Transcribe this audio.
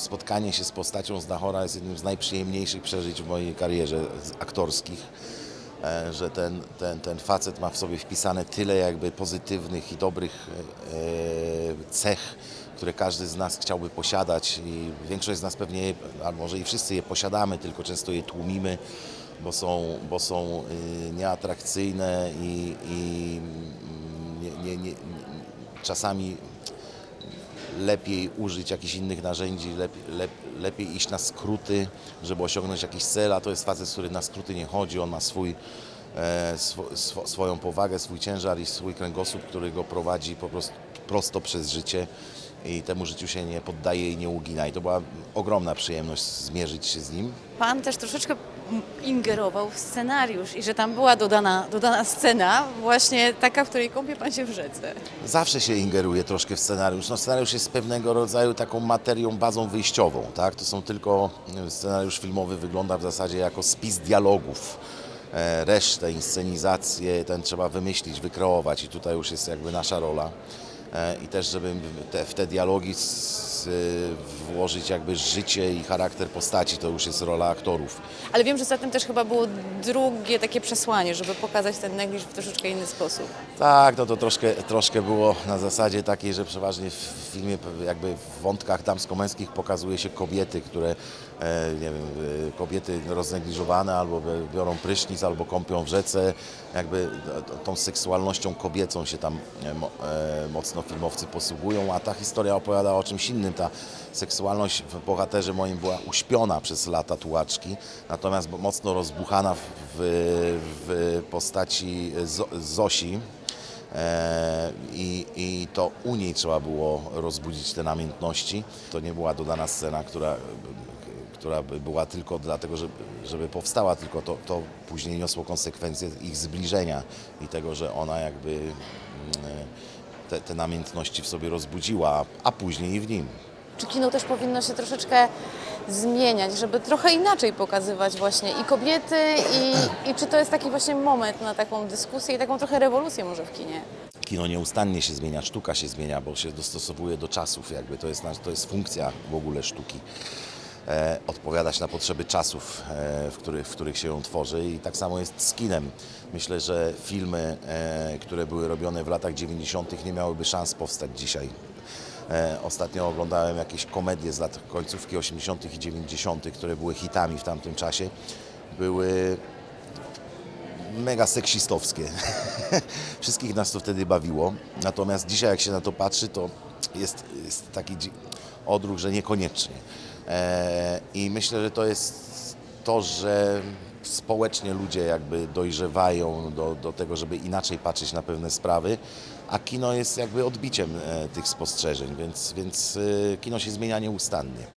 spotkanie się z postacią Znachora jest jednym z najprzyjemniejszych przeżyć w mojej karierze z- aktorskich. E, że ten, ten, ten facet ma w sobie wpisane tyle jakby pozytywnych i dobrych e, cech, które każdy z nas chciałby posiadać i większość z nas pewnie, a może i wszyscy je posiadamy, tylko często je tłumimy, bo są, bo są y, nieatrakcyjne i, i mm, nie, nie, nie, czasami lepiej użyć jakichś innych narzędzi, lepiej, lep, lepiej iść na skróty, żeby osiągnąć jakiś cel, a to jest facet, który na skróty nie chodzi, on ma swój, e, swo, swo, swoją powagę, swój ciężar i swój kręgosłup, który go prowadzi po prostu prosto przez życie i temu życiu się nie poddaje i nie ugina. I to była ogromna przyjemność zmierzyć się z nim. Pan też troszeczkę ingerował w scenariusz i że tam była dodana, dodana scena, właśnie taka, w której kąpie pan się w rzece. Zawsze się ingeruje troszkę w scenariusz. No, scenariusz jest pewnego rodzaju taką materią, bazą wyjściową. Tak? To są tylko, scenariusz filmowy wygląda w zasadzie jako spis dialogów. E, Resztę, inscenizację, ten trzeba wymyślić, wykreować i tutaj już jest jakby nasza rola. E, I też, żeby te, w te dialogi s, y, włożyć jakby życie i charakter postaci, to już jest rola aktorów. Ale wiem, że za tym też chyba było drugie takie przesłanie, żeby pokazać ten negliż w troszeczkę inny sposób. Tak, no to troszkę, troszkę było na zasadzie takiej, że przeważnie w filmie jakby w wątkach damsko-męskich pokazuje się kobiety, które, e, nie wiem, e, kobiety roznegliżowane albo bi- biorą prysznic, albo kąpią w rzece, jakby tą seksualnością kobiecą się tam e, mocno filmowcy posługują, a ta historia opowiada o czymś innym. Ta seksualność w bohaterze moim była uśpiona przez lata tułaczki, natomiast mocno rozbuchana w, w, postaci Zo- Zosi, E, I, I to u niej trzeba było rozbudzić te namiętności. To nie była dodana scena, która, która by była tylko dlatego, żeby, żeby powstała, tylko to, to później niosło konsekwencje ich zbliżenia i tego, że ona jakby mm, te, te namiętności w sobie rozbudziła, a później i w nim. Czy kino też powinno się troszeczkę zmieniać, żeby trochę inaczej pokazywać właśnie i kobiety, i, i czy to jest taki właśnie moment na taką dyskusję i taką trochę rewolucję może w kinie? Kino nieustannie się zmienia, sztuka się zmienia, bo się dostosowuje do czasów, jakby to jest, to jest funkcja w ogóle sztuki. E, odpowiadać na potrzeby czasów, e, w, których, w których się ją tworzy i tak samo jest z kinem. Myślę, że filmy, e, które były robione w latach 90. nie miałyby szans powstać dzisiaj. Ostatnio oglądałem jakieś komedie z lat końcówki 80. i 90., które były hitami w tamtym czasie. Były mega seksistowskie. Wszystkich nas to wtedy bawiło. Natomiast dzisiaj, jak się na to patrzy, to jest, jest taki odruch, że niekoniecznie. E, I myślę, że to jest to, że społecznie ludzie jakby dojrzewają do, do tego, żeby inaczej patrzeć na pewne sprawy, a kino jest jakby odbiciem e, tych spostrzeżeń, więc, więc e, kino się zmienia nieustannie.